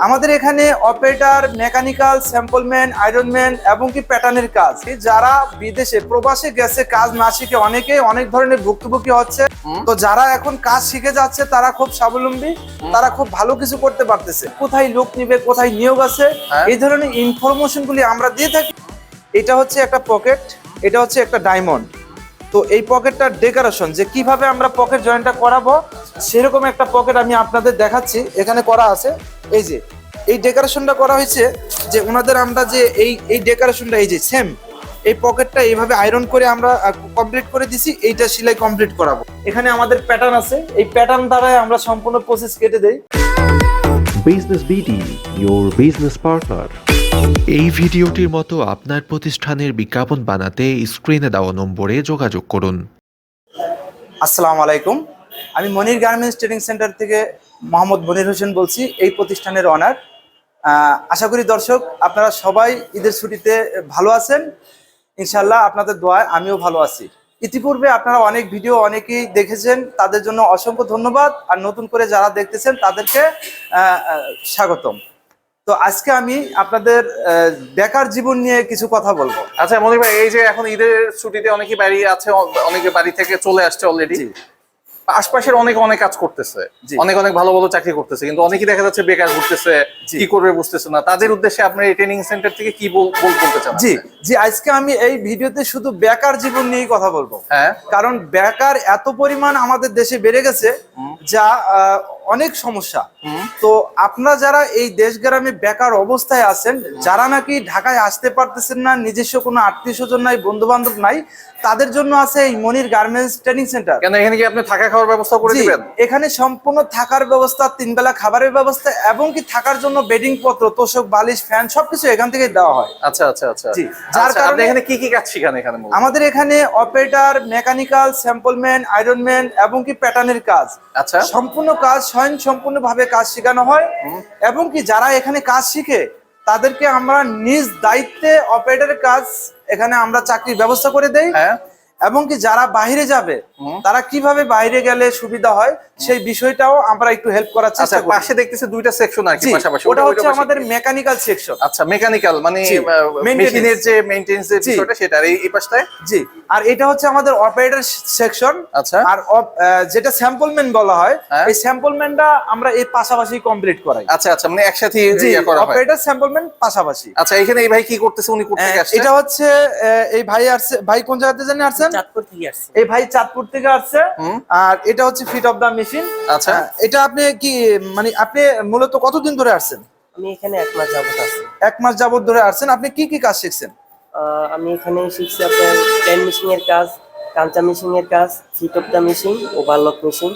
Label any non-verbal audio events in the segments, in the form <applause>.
আমাদের এখানে operator mechanical স্যাম্পলম্যান Ironman এবং কি প্যাটার্নের কাজ। যারা বিদেশে প্রবাসে গেছে কাজ না শিখে অনেকে অনেক ধরনের ভুক্তভোগী হচ্ছে। তো যারা এখন কাজ শিখে যাচ্ছে তারা খুব স্বাবলম্বী তারা খুব ভালো কিছু করতে পারতেছে। কোথায় লোক নিবে কোথায় নিয়োগ আছে হ্যাঁ। এই ধরনের ইনফরমেশন গুলি আমরা দিয়ে থাকি। এটা হচ্ছে একটা পকেট এটা হচ্ছে একটা ডায়মন্ড তো এই পকেটটার ডেকোরেশন যে কীভাবে আমরা পকেট জয়েন্টটা করাবো সেরকম একটা পকেট আমি আপনাদের দেখাচ্ছি। এখানে করা আছে। এই যে এই ডেকোরেশনটা করা হয়েছে যে ওনাদের আমরা যে এই এই ডেকোরেশনটা এই যে সেম এই পকেটটা এইভাবে আয়রন করে আমরা কমপ্লিট করে দিছি এইটা সেলাই কমপ্লিট করাবো। এখানে আমাদের প্যাটার্ন আছে। এই প্যাটার্ন দ্বারাই আমরা সম্পূর্ণ প্রসেস কেটে দেই। Business BD your business partner এই ভিডিওটির মতো আপনার প্রতিষ্ঠানের বিজ্ঞাপন বানাতে স্ক্রিনে দেওয়া নম্বরে যোগাযোগ করুন। আসসালামু আলাইকুম। আমি মনির গার্মেন্টস ট্রেনিং সেন্টার থেকে মোহাম্মদ মনির হোসেন বলছি এই প্রতিষ্ঠানের অনার আশা করি দর্শক আপনারা সবাই ঈদের ছুটিতে ভালো আছেন। ইনশাল্লাহ আপনাদের দোয়ায় আমিও ভালো আছি। ইতিপূর্বে আপনারা অনেক ভিডিও অনেকেই দেখেছেন তাদের জন্য অসংখ্য ধন্যবাদ। আর নতুন করে যারা দেখতেছেন তাদেরকে স্বাগতম। তো আজকে আমি আপনাদের আহ, বেকার জীবন নিয়ে কিছু কথা বলব। আচ্ছা মনির ভাই এই যে এখন ঈদের ছুটিতে অনেকে বাড়ি আছে অনেকে বাড়ি থেকে চলে আসছে অলরেডি। আশপাশের অনেক অনেক কাজ করতেছে। অনেক অনেক ভালো ভালো চাকরি করতেছে কিন্তু অনেকেই দেখা যাচ্ছে বেকার ঘুরতেছে। কি করবে বুঝতেছে না। তাদের উদ্দেশ্যে আপনার এই ট্রেনিং সেন্টার থেকে কি বল বল- বলতে চান জি জি আজকে আমি এই ভিডিওতে শুধু বেকার জীবন নিয়েই কথা বলব। হ্যাঁ। কারণ বেকার এত পরিমাণ আমাদের দেশে বেড়ে গেছে যা আহ, অনেক সমস্যা। তো আপনারা যারা এই দেশ গ্রামে বেকার অবস্থায় আছেন যারা নাকি ঢাকায় আসতে পারতেছেন না নিজস্ব কোনো আত্মীয় স্বজন নাই বন্ধু বান্ধব নাই তাদের জন্য আছে এই মনির গার্মেন্টস ট্রেনিং সেন্টার। কেন এখানে কি আপনি থাকা খাওয়ার ব্যবস্থা করে দিবেন? এখানে সম্পূর্ণ থাকার ব্যবস্থা তিন বেলা খাবারের ব্যবস্থা এবং কি থাকার জন্য বেডিং পত্র তোষক বালিশ ফ্যান সবকিছু এখান থেকে দেওয়া হয়। আচ্ছা আচ্ছা আচ্ছা। জি, যার যার কারণে- এখানে কি কি কাজ শিখান এখানে আমাদের এখানে অপারেটর মেকানিক্যাল স্যাম্পলম্যান আয়রনম্যান এবং কি প্যাটার্নের কাজ। আচ্ছা। সম্পূর্ণ কাজ স্বয়ং সম্পূর্ণ ভাবে কাজ শেখানো হয় এবং কি যারা এখানে কাজ শিখে তাদেরকে আমরা নিজ দায়িত্বে অপারেটরের কাজ এখানে আমরা চাকরির ব্যবস্থা করে দেই। হ্যাঁ। এবং কি যারা বাইরে যাবে। তারা কীভাবে বাইরে গেলে সুবিধা হয় সেই বিষয়টাও আমরা একটু হেল্প করার আচ্ছা চেষ্টা করি। পাশে দেখতেছি দুইটা সেকশন আর কি পাশাপাশি ওটা হচ্ছে আমাদের মেকানিক্যাল সেকশন আচ্ছা মেকানিক্যাল মানে মেশিনের যে মেইনটেনেন্স এর বিষয়টা সেটা এই এই পাশটায়? জি আর এটা হচ্ছে আমাদের অপারেটর সেকশন আচ্ছা। আর যেটা স্যাম্পলম্যান বলা হয় হ্যাঁ। এই স্যাম্পলম্যানটা আমরা এই পাশাপাশি কমপ্লিট করাই। আচ্ছা আচ্ছা মানে একসাথে জি ইয়ে করা হয়। অপারেটর স্যাম্পলম্যান পাশাপাশি। আচ্ছা এখানে এই ভাই কি করতেছে উনি করতে আহ, আসছে? এটা হচ্ছে আহ, এই ভাই আসছে ভাই কোন জায়গাতে জানি আসছেন? চাঁদপুর থেকে আসছি। এই ভাই চাঁদপুর থেকে আসছে। আর এটা হচ্ছে ফিট অফ দা মেশিন আচ্ছা। এটা আপনি কি মানে আপনি মূলত কতদিন ধরে আসছেন? আমি এখানে এক মাস যাবত আছি। এক মাস যাবত ধরে আসছেন। আপনি কি কি কাজ শিখছেন? আহ, আমি এখানে শিখছি আপনার টেন মেশিং এর কাজ কাঞ্চা মেশিং এর কাজ of the machine overlock machine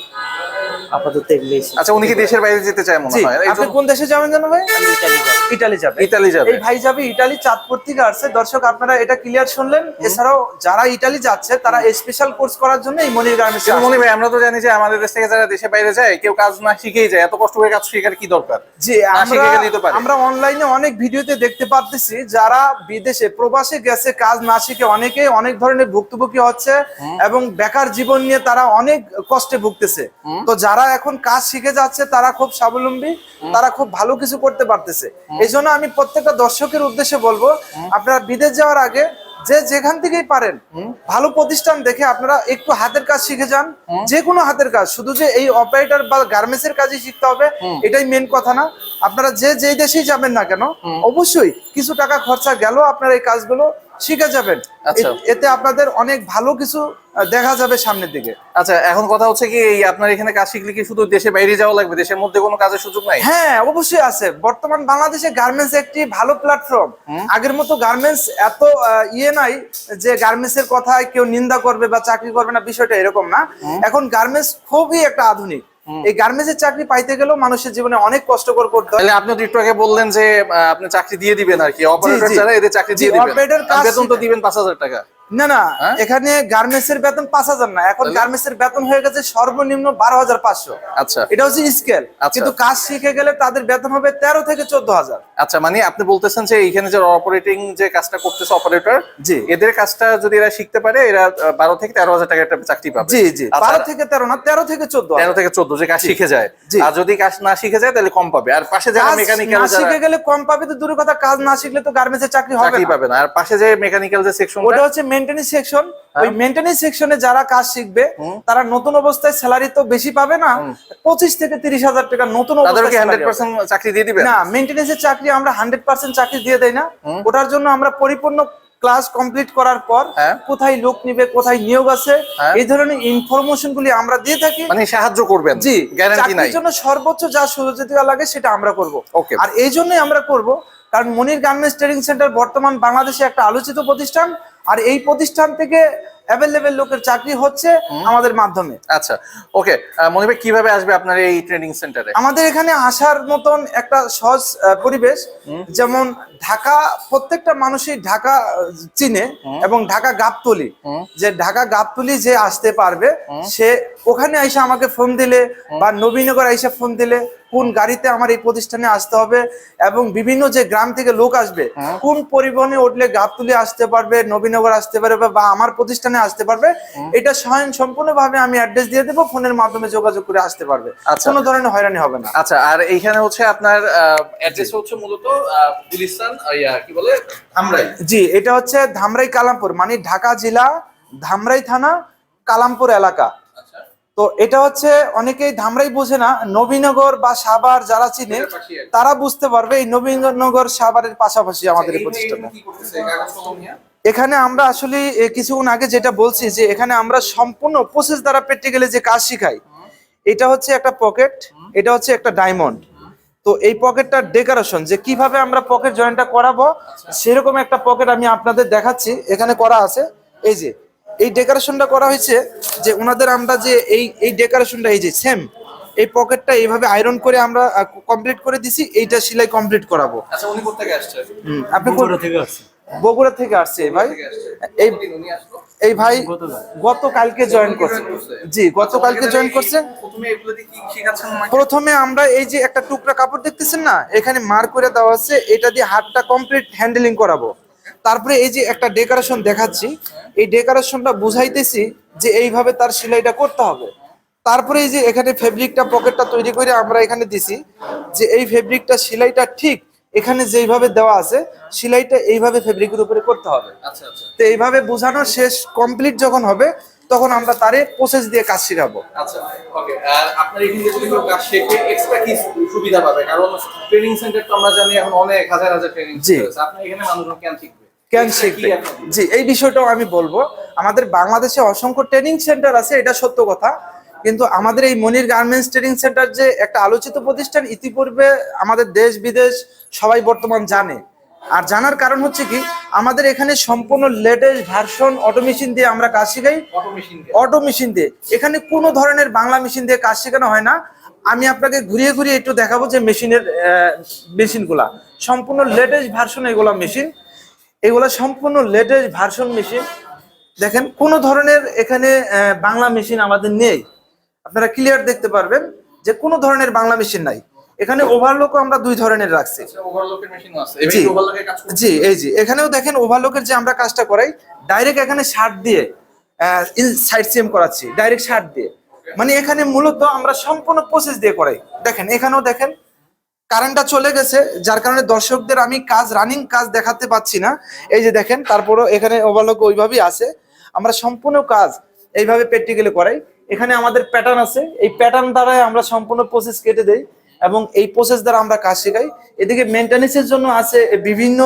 আপাতত এগুলোই আচ্ছা উনি কি দেশের বাইরে যেতে চায় মনে হয়? আপনি কোন দেশে যাবেন জানো ভাই? ইটালি যাব। ইটালি যাবে ইতালি যাবে। এই ভাই যাবে ইটালি চাঁদপুর থেকে আসছে। দর্শক আপনারা এটা ক্লিয়ার শুনলেন। এছাড়াও যারা ইটালি যাচ্ছে তারা স্পেশাল কোর্স করার জন্য এই মনির গার্মেন্টস মনি ভাই আমরা তো জানি যে আমাদের দেশ থেকে যারা দেশের বাইরে যায় কেউ কাজ না শিখেই যায়। এত কষ্ট করে কাজ শেখার কি দরকার? জি আমরা অনলাইনে অনেক ভিডিওতে দেখতে পারতেছি যারা বিদেশে প্রবাসে গেছে কাজ না শিখে অনেকে অনেক ধরনের ভুক্তভোগী হচ্ছে এবং বেকার জীবন নিয়ে তারা অনেক কষ্টে ভুগতেছে। তো যারা এখন কাজ শিখে যাচ্ছে তারা খুব স্বাবলম্বী তারা খুব ভালো কিছু করতে পারতেছে। এই জন্য আমি প্রত্যেকটা দর্শকের উদ্দেশ্যে বলব আপনারা বিদেশ যাওয়ার আগে যে যেখান থেকেই পারেন ভালো প্রতিষ্ঠান দেখে আপনারা একটু হাতের কাজ শিখে যান যে কোনো হাতের কাজ শুধু যে এই অপারেটর বা গার্মেন্টস এর কাজই শিখতে হবে এটাই মেন কথা না। আপনারা যে যেই দেশেই যাবেন না কেন অবশ্যই কিছু টাকা খরচা গেল আপনারা এই কাজগুলো শিখে যাবেন। আচ্ছা। এতে আপনাদের অনেক ভালো কিছু দেখা যাবে সামনের দিকে। আচ্ছা এখন কথা হচ্ছে কি এই আপনার এখানে কাজ শিখলে কি শুধু দেশে বাইরে যাওয়া লাগবে? দেশের মধ্যে কোনো কাজের সুযোগ নাই? হ্যাঁ অবশ্যই আছে। বর্তমান বাংলাদেশে গার্মেন্টস একটি ভালো প্ল্যাটফর্ম আগের মতো গার্মেন্টস এত ইয়ে নাই যে গার্মেন্টস এর কথায় কেউ নিন্দা করবে বা চাকরি করবে না বিষয়টা এরকম না। এখন গার্মেন্টস খুবই একটা আধুনিক। এই গার্মেন্টস এর চাকরি পাইতে গেলেও মানুষের জীবনে অনেক কষ্টকর করতে হয়। তাহলে আপনি টিকটকে একটু আগে বললেন যে আপনি চাকরি দিয়ে দিবেন আর কি। অপারেটর ছাড়া এদের চাকরি দিয়ে দিবেন। বেতন তো দিবেন পাঁচ হাজার টাকা। না না হ্যাঁ? এখানে গার্মেন্টস এর বেতন পাঁচ হাজার না এখন গার্মেন্টস এর বেতন হয়ে গেছে সর্বনিম্ন বারো হাজার পাঁচশো। আচ্ছা। এটা হচ্ছে স্কেল। আচ্ছা। কিন্তু কাজ শিখে গেলে তাদের বেতন হবে তেরো থেকে চোদ্দ হাজার। আচ্ছা মানে আপনি বলতেছেন যে এইখানে যে অপারেটিং যে কাজটা করতেছে অপারেটর জি। এদের কাজটা যদি এরা শিখতে পারে এরা বারো থেকে তেরো হাজার টাকা একটা চাকরি পাবে। জি জি। আচ্ছা, বারো থেকে তেরো না তেরো থেকে চোদ্দ তেরো থেকে চোদ্দ যে কাজ শিখে যায়। আর যদি কাজ না শিখে যায় তাহলে কম পাবে। আর পাশে যারা মেকানিক্যাল না শিখে গেলে কম পাবে তো দূরের কথা কাজ না শিখলে তো গার্মেন্টসের চাকরি হবে চাকরি না। পাবে না। আর পাশে যে মেকানিক্যাল যে সেকশন ওটা হচ্ছে সেকশন হ্যাঁ। ওই মেনটেন্যান্স সেকশনে যারা কাজ শিখবে তারা নতুন অবস্থায় স্যালারি তো বেশি পাবে না পঁচিশ থেকে তিরিশ হাজার টাকা নতুন তাদেরকে অবস্থায় হান্ড্রেড। পার্সেন্ট চাকরি দিয়ে দিবেন না মেনটেন্যান্সের চাকরি আমরা হান্ড্রেড পার্সেন্ট চাকরি দিয়ে দেই না ওটার জন্য আমরা পরিপূর্ণ ক্লাস কমপ্লিট করার পর হ্যাঁ। কোথায় লোক নিবে কোথায় নিয়োগ আছে হ্যাঁ। এই ধরনের ইনফরমেশন গুলি আমরা দিয়ে থাকি মানে সাহায্য করবেন জি গ্যারান্টি নাই চাকরির জন্য সর্বোচ্চ যা সুযোগ লাগে সেটা আমরা করব. আর এই জন্যই আমরা করব কারণ মনির গার্মেন্টস ট্রেনিং সেন্টার বর্তমান বাংলাদেশে একটা আলোচিত প্রতিষ্ঠান আর এই প্রতিষ্ঠান থেকে অ্যাভেলেবেল লোকের চাকরি হচ্ছে আমাদের মাধ্যমে। আচ্ছা ওকে মনে ভাই কীভাবে আসবে আপনার এই ট্রেনিং সেন্টারে আমাদের এখানে আসার মতন একটা সহজ পরিবেশ যেমন ঢাকা প্রত্যেকটা মানুষই ঢাকা চিনে এবং ঢাকা গাবতলি। যে ঢাকা গাবতলি যে আসতে পারবে সে ওখানে আইসা আমাকে ফোন দিলে বা নবীনগর আইসা ফোন দিলে কোন গাড়িতে আমার এই প্রতিষ্ঠানে আসতে হবে এবং বিভিন্ন যে গ্রাম থেকে লোক আসবে কোন পরিবহনে উঠলে গাবতলি আসতে পারবে নবীনগর আসতে পারবে বা আমার প্রতিষ্ঠানে আসতে পারবে। এটা স্বয়ং সম্পূর্ণভাবে আমি অ্যাড্রেস দিয়ে দেবো ফোনের মাধ্যমে যোগাযোগ করে আসতে পারবে। আচ্ছা। কোনো ধরনের হয়রানি হবে না। আচ্ছা আর এইখানে হচ্ছে আপনার অ্যাড্রেস হচ্ছে মূলত গুলিস্তান কি বলে? ধামরাই। জি এটা হচ্ছে ধামরাই কালামপুর মানে ঢাকা জেলা ধামরাই থানা কালামপুর এলাকা। আচ্ছা। তো এটা হচ্ছে অনেকেই ধামরাই বোঝে না নবীনগর বা সাভার যারা চিনে। তারা বুঝতে পারবে এই নবীনগর সাভারের পাশাপাশি আমাদের এই প্রতিষ্ঠানটা। এখানে আমরা আসলে এ, কিছুক্ষণ আগে যেটা বলছি যে এখানে আমরা সম্পূর্ণ প্রসেস দ্বারা প্র্যাকটিক্যালি যে কাজ শিখাই এটা হচ্ছে একটা পকেট এটা হচ্ছে একটা ডায়মন্ড তো এই পকেটটার ডেকোরেশন যে কীভাবে আমরা পকেট জয়েন্টটা করাবো সেরকম একটা পকেট আমি আপনাদের দেখাচ্ছি। এখানে করা আছে এই যে এই ডেকোরেশনটা করা হয়েছে যে ওনাদের আমরা যে এই এই ডেকোরেশনটা এই যে সেম এই পকেটটা এইভাবে আয়রন করে আমরা কমপ্লিট করে দিছি এইটা সেলাই কমপ্লিট করাবো। আচ্ছা উনি কোথেকে আসছে? হুম, আপনি কোন- বগুড়া থেকে আসছে এই ভাই এই? এই ভাই গতকালকে জয়েন করছে জি, গতকালকে জয়েন করছে? প্রথমে আমরা এই যে একটা টুকরা কাপড় দেখতেছেন না, এখানে মার করে দেওয়া আছে, এটা দিয়ে হাতটা কমপ্লিট হ্যান্ডেলিং করাবো তারপরে এই যে একটা ডেকোরেশন দেখাচ্ছি, এই ডেকোরেশনটা বুঝাইতেছি যে এইভাবে তার সেলাইটা করতে হবে তারপরে এই যে এখানে ফেব্রিকটা পকেটটা তৈরি করে আমরা এখানে দিছি যে এই ফেব্রিকটা সেলাইটা ঠিক এখানে যেইভাবে দেওয়া আছে সেলাইটা এইভাবে ফেব্রিকের উপরে করতে হবে। আচ্ছা আচ্ছা। তো এইভাবে বোঝানো শেষ কমপ্লিট যখন হবে তখন আমরা তারে প্রসেস দিয়ে কাজ শেখাবো। আচ্ছা ওকে আর আপনার এখানে যদি কেউ কাজ শেখে এক্সট্রা কি সুবিধা পাবে? কারণ ট্রেনিং সেন্টার তো আমরা জানি এখন অনেক হাজার হাজার ট্রেনিং জি। আপনার এখানে মানুষজন কেন শিখবে? কেন শিখবে? জি এই বিষয়টাও আমি বলব। আমাদের বাংলাদেশে অসংখ্য ট্রেনিং সেন্টার আছে এটা সত্য কথা। কিন্তু আমাদের এই মনির গার্মেন্টস ট্রেনিং সেন্টার যে একটা আলোচিত প্রতিষ্ঠান ইতিপূর্বে আমাদের দেশ বিদেশ সবাই বর্তমান জানে। আর জানার কারণ হচ্ছে কি আমাদের এখানে সম্পূর্ণ লেটেস্ট ভার্সন অটো মেশিন দিয়ে আমরা কাজ শিখাই। অটো মেশিন দিয়ে। এখানে কোনো ধরনের বাংলা মেশিন দিয়ে কাজ শেখানো হয় না। আমি আপনাকে ঘুরিয়ে ঘুরিয়ে একটু দেখাবো যে মেশিনের মেশিনগুলা। সম্পূর্ণ লেটেস্ট ভার্সন এগুলা মেশিন। এগুলা সম্পূর্ণ লেটেস্ট ভার্সন মেশিন। দেখেন কোনো ধরনের এখানে বাংলা মেশিন আমাদের নেই। আপনারা ক্লিয়ার দেখতে পারবেন যে কোনো ধরনের বাংলা মেশিন নাই। এখানে ওভারলোকও আমরা দুই ধরনের রাখছি। জি। করতে জি এই জি এখানেও দেখেন ওভারলোকের যে আমরা কাজটা করাই ডাইরেক্ট এখানে শার্ট দিয়ে সাইড সিএম করাচ্ছি ডাইরেক্ট শার্ট দিয়ে। মানে এখানে মূলত আমরা সম্পূর্ণ প্রসেস দিয়ে করাই। দেখেন এখানেও দেখেন কারেন্টটা চলে গেছে যার কারণে দর্শকদের আমি কাজ রানিং কাজ দেখাতে পাচ্ছি না। এই যে দেখেন তারপরও এখানে ওভারলোক ওইভাবেই আছে। আমরা সম্পূর্ণ কাজ এইভাবে প্র্যাকটিক্যালি করাই। এখানে আমাদের প্যাটার্ন আছে। এই প্যাটার্ন দ্বারাই আমরা সম্পূর্ণ প্রসেস কেটে দেই এবং এই প্রসেস দ্বারা আমরা কাজ শেখাই। এদিকে মেনটেন্যান্সের জন্য আছে বিভিন্ন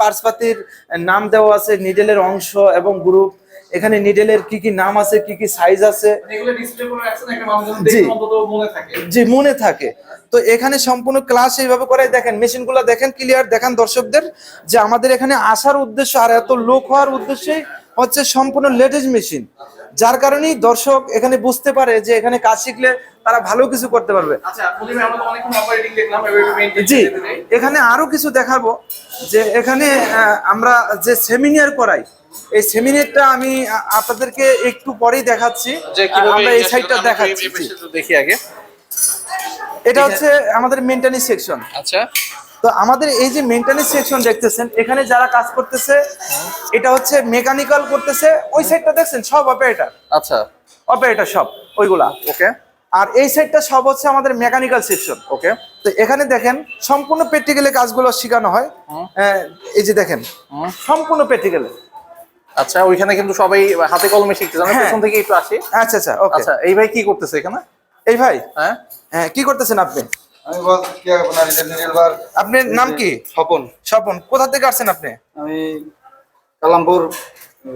পার্সপাতির নাম দেওয়া আছে নিডেলের অংশ এবং গ্রুপ এখানে নিডেলের কি কি নাম আছে কি কি সাইজ আছে। মানুষজন জি। মনে থাকে। তো এখানে সম্পূর্ণ ক্লাস এইভাবে করে দেখেন মেশিনগুলো দেখেন ক্লিয়ার দেখান দর্শকদের যে আমাদের এখানে আসার উদ্দেশ্য আর এত লোক হওয়ার উদ্দেশ্যই হচ্ছে সম্পূর্ণ লেটেস্ট মেশিন যার কারণেই দর্শক এখানে বুঝতে পারে যে এখানে কাজ শিখলে তারা ভালো কিছু করতে পারবে। আচ্ছা জি। এখানে আরও কিছু দেখাবো যে এখানে আমরা যে সেমিনার করাই এই সেমিনেটটা আমি আপনাদেরকে একটু পরেই দেখাচ্ছি। আমরা এই সাইডটা দেখাচ্ছি দেখি আগে। এটা হচ্ছে আমাদের মেনটেন্যান্স সেকশন আচ্ছা। তো আমাদের এই যে মেনটেন্যান্স সেকশন দেখতেছেন এখানে যারা কাজ করতেছে এটা হচ্ছে মেকানিক্যাল করতেছে ওই সাইডটা দেখছেন সব অপারেটর আচ্ছা। অপারেটর সব ওইগুলা। ওকে। আর এই সাইডটা সব হচ্ছে আমাদের মেকানিক্যাল সেকশন ওকে। তো এখানে দেখেন সম্পূর্ণ প্র্যাকটিক্যালে কাজগুলো শেখানো হয়। এই যে দেখেন সম্পূর্ণ প্র্যাকটিক্যালে আচ্ছা ওইখানে কিন্তু সবাই হাতে কলমে শিখতেছে আমি হ্যাঁ। পেছন থেকে একটু আসি। আচ্ছা আচ্ছা ওকে। আচ্ছা এই ভাই কি করতেছে এখানে? এই ভাই? হ্যাঁ। হ্যাঁ কি করতেছেন আপনি? আমি বলছি কি আপনার ইন্টারনেট বার আপনার নাম কি? স্বপন। স্বপন কোথা থেকে আসছেন আপনি? আমি কালামপুর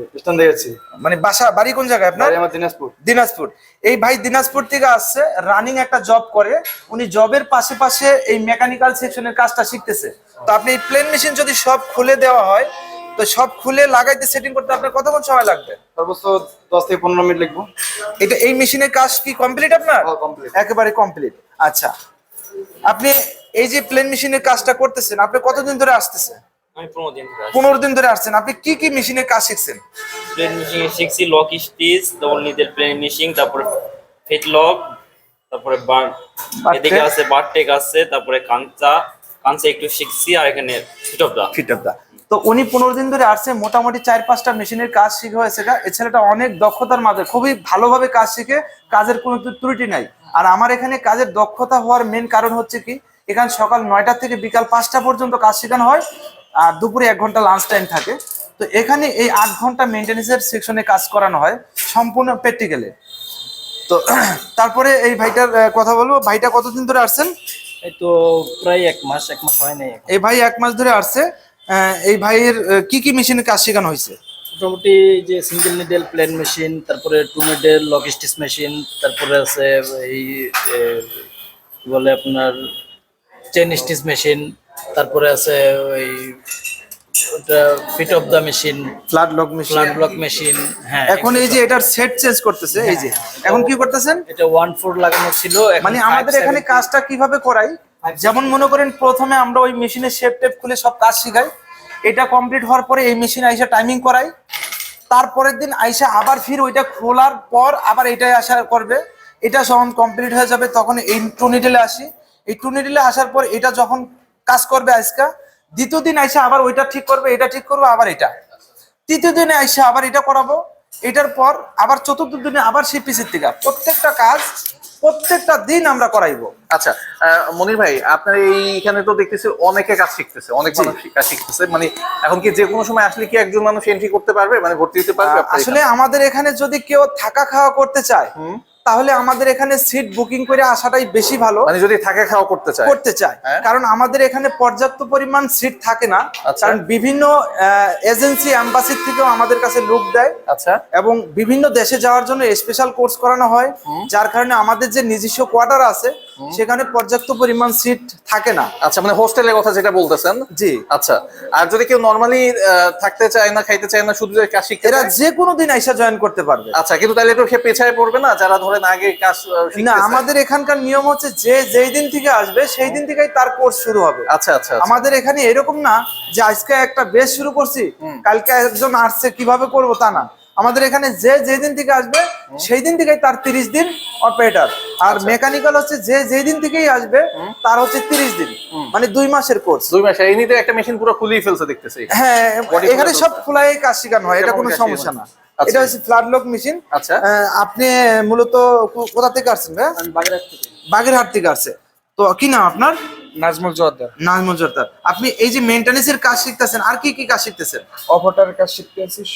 স্টেশন থেকে যাচ্ছি। মানে বাসা বাড়ি কোন জায়গায় আপনার? আমার দিনাজপুর। দিনাজপুর। এই ভাই দিনাজপুর থেকে আসছে রানিং একটা জব করে। উনি জবের পাশে পাশে এই মেকানিক্যাল সেকশনের কাজটা শিখতেছে। তো আপনি এই প্লেন মেশিন যদি সব খুলে দেওয়া হয় তো সব খুলে লাগাইতে সেটিং করতে আপনার কতক্ষণ সময় লাগবে? সর্বোচ্চ দশ থেকে পনেরো মিনিট লিখব। এটা এই মেশিনের কাজ কি কমপ্লিট আপনার? হ্যাঁ, একেবারে কমপ্লিট আচ্ছা আপনি এই যে প্লেন মেশিনের কাজটা করতেছেন আপনি কতদিন ধরে আসতেছেন? পনেরো দিন ধরে দিন ধরে আসছেন। আপনি কি কি মেশিনের কাজ শিখছেন? প্লেন মেশিং শিখছি lock stitch double needle plain machine তারপরে ফিট লক তারপরে বার এদিকে আছে বার টেক আছে তারপরে কাঞ্চা। কাঞ্চা একটু শিখছি আর এখানে feed of the feed of the তো উনি পনেরো দিন ধরে আসছে মোটামুটি চার পাঁচটা মেশিনের কাজ শিখে হয়েছে। ছেলেটা অনেক দক্ষতার মাঝে খুবই ভালোভাবে কাজ শিখে কাজের কোনো ত্রু- ত্রুটি নাই। আর আমার এখানে কাজের দক্ষতা হওয়ার মেন কারণ হচ্ছে কি এখানে সকাল নয়টা থেকে বিকাল পাঁচটা পর্যন্ত কাজ শেখানো হয় আর দুপুরে এক ঘণ্টা লাঞ্চ টাইম থাকে। তো এখানে এই আট ঘণ্টা মেনটেন্সের সেকশনে কাজ করানো হয় সম্পূর্ণ প্র্যাকটিক্যালে তো <clears throat> তারপরে এই ভাইটার কথা বলব। ভাইটা কতদিন ধরে আসছেন? এই তো প্রায় এক মাস এক মাস হয় নাই এই ভাই এক মাস ধরে আসছে। এই ভাইয়ের কি কি মেশিনে কাজ শেখানো হয়েছে? মোটামুটি যে সিঙ্গেল নিডেল প্লেন মেশিন তারপরে টু নিডেল লজিস্টিস মেশিন তারপরে আছে এই বলে আপনার চেন স্টিচ মেশিন তারপরে আছে ওই ওটা feed of the machine flat lock machine flat machine হ্যাঁ এখন এই যে এটার সেট চেঞ্জ করতেছে এই যে। এখন কি করতেছেন? এটা ওয়ান ফোর লাগানো ছিল মানে আমাদের এখানে কাজটা কীভাবে করাই? যেমন মনে করেন প্রথমে আমরা ওই মেশিনের শেপ টেপ খুলে সব কাজ শিখাই। এটা কমপ্লিট হওয়ার পরে এই মেশিন আইসা টাইমিং করাই তারপরের দিন আইসা আবার ফির ওইটা খোলার পর আবার এটাই আসা করবে। এটা যখন কমপ্লিট হয়ে যাবে তখন এই টুনিডিলে আসি। এই টুনিডিলে আসার পর এটা যখন কাজ করবে আজকা, দ্বিতীয় দিন আইসা আবার ওইটা ঠিক করবে, এটা ঠিক করবে, আবার এটা। তৃতীয় দিনে আইসা আবার এটা করাবো। এটার পর আবার চতুর্থ দিনে আবার সেই পিসির থেকে প্রত্যেকটা কাজ প্রত্যেকটা দিন আমরা করাইব। আচ্ছা মনির ভাই আপনার এইখানে তো দেখতেছি অনেকে কাজ শিখতেছে অনেক মানুষ কাজ শিখতেছে। মানে এখন কি যে কোনো সময় আসলে কি একজন মানুষ এন্ট্রি করতে পারবে? মানে ভর্তি হতে পারবে? আসলে আমাদের এখানে যদি কেউ থাকা খাওয়া করতে চায় তাহলে আমাদের এখানে সিট বুকিং করে আসাটাই বেশি ভালো। মানে যদি থাকে খাওয়া করতে চায়। করতে চায়। হ্যাঁ। কারণ আমাদের এখানে পর্যাপ্ত পরিমাণ সিট থাকে না। আচ্ছা। কারণ বিভিন্ন এজেন্সি অ্যাম্বাসির থেকেও আমাদের কাছে লোক দেয়। আচ্ছা। এবং বিভিন্ন দেশে যাওয়ার জন্য স্পেশাল কোর্স করানো হয়। যার কারণে আমাদের যে নিজস্ব কোয়ার্টার আছে সেখানে পর্যাপ্ত পরিমাণ সিট থাকে না। আচ্ছা মানে হোস্টেলের কথা যেটা বলতেছেন? জি। আচ্ছা আর যদি কেউ নর্মালি থাকতে চায় না খাইতে চায় না শুধু কাজ শিখতে এরা যে কোনো দিন আইসা জয়েন করতে পারবে। আচ্ছা কিন্তু তাহলে একটু সে পেছায় পড়বে না যারা ধরেন আগে কাজ না আমাদের এখানকার নিয়ম হচ্ছে যে যেই দিন থেকে আসবে সেই দিন থেকেই তার কোর্স শুরু হবে। আচ্ছা আচ্ছা আচ্ছা। আমাদের এখানে এরকম না যে আজকে একটা বেশ শুরু করছি কালকে একজন আসছে কীভাবে করব তা না। আমাদের এখানে যে যেই দিন থেকে আসবে সেই দিন থেকেই তার তিরিশ দিন অপারেটার আর আচ্ছা। মেকানিক্যাল হচ্ছে যে যেই দিন থেকেই আসবে তার হচ্ছে তিরিশ দিন। মানে দুই মাসের কোর্স দুই মাস এই নিতে একটা মেশিন পুরো খুলেই ফেলছে দেখতেছি। হ্যাঁ এখানে সব খোলাই কাজ শেখানো হয় এটা কোনো সমস্যা না। আচ্ছা। এটা হচ্ছে ফ্লাড লক মেশিন আচ্ছা। আপনি মূলত কোথা থেকে আসছেন ভাই বাগেরহাট থেকে। আসছে। তো কি নাম আপনার? নাজমুল জোয়ারদার। নাজমুল জর্দার আপনি এই যে মেইনটেনেন্সের কাজ শিখতেছেন আর কি কি কাজ শিখতেছেন? অপারেটার কাজ শিখতে আছিস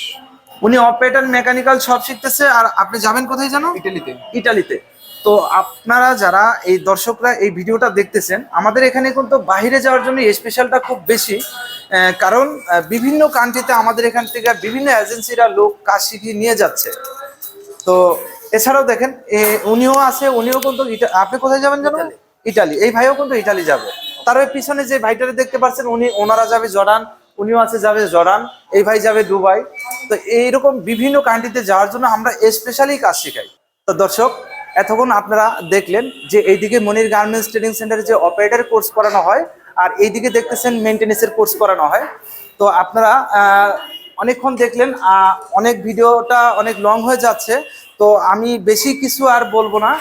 উনি অপারেটর মেকানিক্যাল সব শিখতেছে আর আপনি যাবেন কোথায় জানো ইটালিতে। ইটালিতে। তো আপনারা যারা এই দর্শকরা এই ভিডিওটা দেখতেছেন আমাদের এখানে কিন্তু বাইরে যাওয়ার জন্য স্পেশালটা খুব বেশি কারণ বিভিন্ন কান্ট্রিতে আমাদের এখান থেকে বিভিন্ন এজেন্সিরা লোক কাজ শিখিয়ে নিয়ে যাচ্ছে। তো এছাড়াও দেখেন এ, উনিও আছে উনিও কিন্তু আপনি কোথায় যাবেন জানো ইটালি। এই ভাইও কিন্তু ইটালি যাবে। তার ওই পিছনে যে ভাইটারে দেখতে পাচ্ছেন উনি ওনারা যাবে জর্ডান উনিও আছে যাবে জর্ডান এই ভাই যাবে দুবাই। তো এইরকম বিভিন্ন কান্ট্রিতে যাওয়ার জন্য আমরা স্পেশালি কাজ শেখাই। তো দর্শক, এতক্ষণ আপনারা দেখলেন যে এইদিকে মনির গার্মেন্টস ট্রেনিং সেন্টারে যে অপারেটার কোর্স করানো হয়, আর এইদিকে দেখতেছেন মেনটেন্যান্সের কোর্স করানো হয়। তো আপনারা অনেকক্ষণ দেখলেন অনেক ভিডিওটা অনেক লং হয়ে যাচ্ছে। তো আমি বেশি কিছু আর বলব না।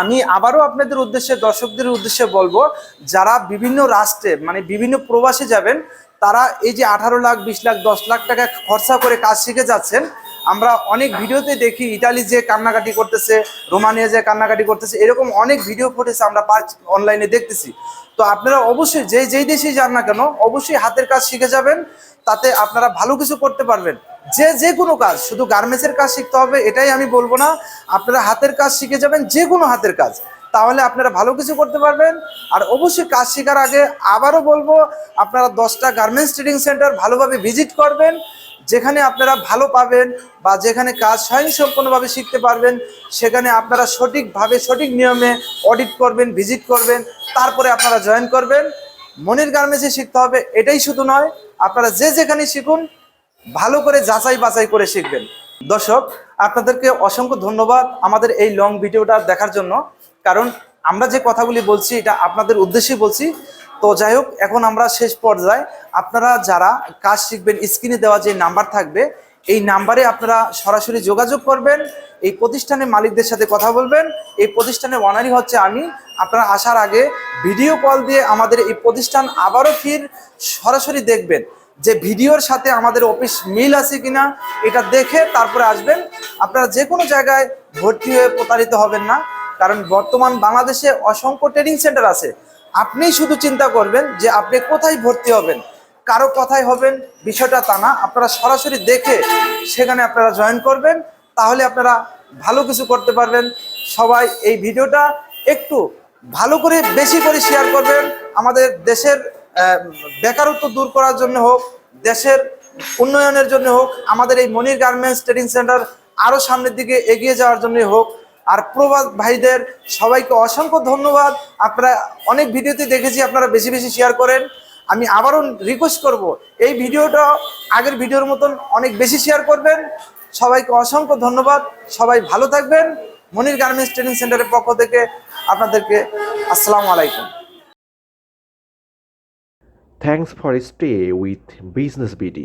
আমি আবারও আপনাদের উদ্দেশ্যে, দর্শকদের উদ্দেশ্যে বলব, যারা বিভিন্ন রাষ্ট্রে মানে বিভিন্ন প্রবাসে যাবেন তারা এই যে আঠারো লাখ, বিশ লাখ, দশ লাখ টাকা খরচা করে কাজ শিখে যাচ্ছেন। আমরা অনেক ভিডিওতে দেখি ইটালি যে কান্নাকাটি করতেছে, রোমানিয়া যে কান্নাকাটি করতেছে, এরকম অনেক ভিডিও ফুটেজ আমরা অনলাইনে দেখতেছি। তো আপনারা অবশ্যই যে, যেই দেশেই যান না কেন, অবশ্যই হাতের কাজ শিখে যাবেন, তাতে আপনারা ভালো কিছু করতে পারবেন। যে যে কোনো কাজ, শুধু গার্মেন্টসের কাজ শিখতে হবে, এটাই আমি বলব না। আপনারা হাতের কাজ শিখে যাবেন, যে কোনো হাতের কাজ। তাহলে আপনারা ভালো কিছু করতে পারবেন। আর অবশ্যই কাজ শেখার আগে আবারও বলব, আপনারা দশটা গার্মেন্টস ট্রেনিং সেন্টার ভালোভাবে ভিজিট করবেন। যেখানে আপনারা ভালো পাবেন বা যেখানে কাজ স্বয়ংসম্পূর্ণভাবে শিখতে পারবেন, সেখানে আপনারা সঠিকভাবে, সঠিক নিয়মে অডিট করবেন ভিজিট করবেন, তারপরে আপনারা জয়েন করবেন। মনির গার্মেন্টসে শিখতে হবে, এটাই শুধু নয়, আপনারা যে যেখানে শিখুন, ভালো করে যাচাই বাছাই করে শিখবেন। দর্শক, আপনাদেরকে অসংখ্য ধন্যবাদ আমাদের এই লং ভিডিওটা দেখার জন্য। কারণ আমরা যে কথাগুলি বলছি, এটা আপনাদের উদ্দেশ্যে বলছি। তো যাই হোক, এখন আমরা শেষ পর্যায়ে। আপনারা যারা কাজ শিখবেন, স্ক্রিনে দেওয়া যে নাম্বার থাকবে, এই নাম্বারে আপনারা সরাসরি যোগাযোগ করবেন। এই প্রতিষ্ঠানের মালিকদের সাথে কথা বলবেন। এই প্রতিষ্ঠানের ওনারই হচ্ছে আমি। আপনারা আসার আগে ভিডিও কল দিয়ে আমাদের এই প্রতিষ্ঠান আবারও ফির সরাসরি দেখবেন যে ভিডিওর সাথে আমাদের অফিস মিল আছে কিনা। এটা দেখে তারপরে আসবেন। আপনারা যে কোনো জায়গায় ভর্তি হয়ে প্রতারিত হবেন না। কারণ বর্তমান বাংলাদেশে অসংখ্য ট্রেনিং সেন্টার আছে। আপনি শুধু চিন্তা করবেন যে আপনি কোথায় ভর্তি হবেন, কারও কথায় হবেন, বিষয়টা তা না। আপনারা সরাসরি দেখে সেখানে আপনারা জয়েন করবেন, তাহলে আপনারা ভালো কিছু করতে পারবেন। সবাই এই ভিডিওটা একটু ভালো করে বেশি করে শেয়ার করবেন। আমাদের দেশের বেকারত্ব দূর করার জন্য হোক, দেশের উন্নয়নের জন্য হোক, আমাদের এই মনির গার্মেন্টস ট্রেনিং সেন্টার আরও সামনের দিকে এগিয়ে যাওয়ার জন্য হোক। আর প্রবাদ ভাইদের সবাইকে অসংখ্য ধন্যবাদ। আপনারা অনেক ভিডিওতে দেখেছি, আপনারা বেশি বেশি শেয়ার করেন। আমি আবারও রিকোয়েস্ট করব, এই ভিডিওটা আগের ভিডিওর মতন অনেক বেশি শেয়ার করবেন। সবাইকে অসংখ্য ধন্যবাদ। সবাই ভালো থাকবেন। মনির গার্মেন্টস ট্রেনিং সেন্টারের পক্ষ থেকে আপনাদেরকে আসসালামু আলাইকুম। Thanks for stay with Business BD.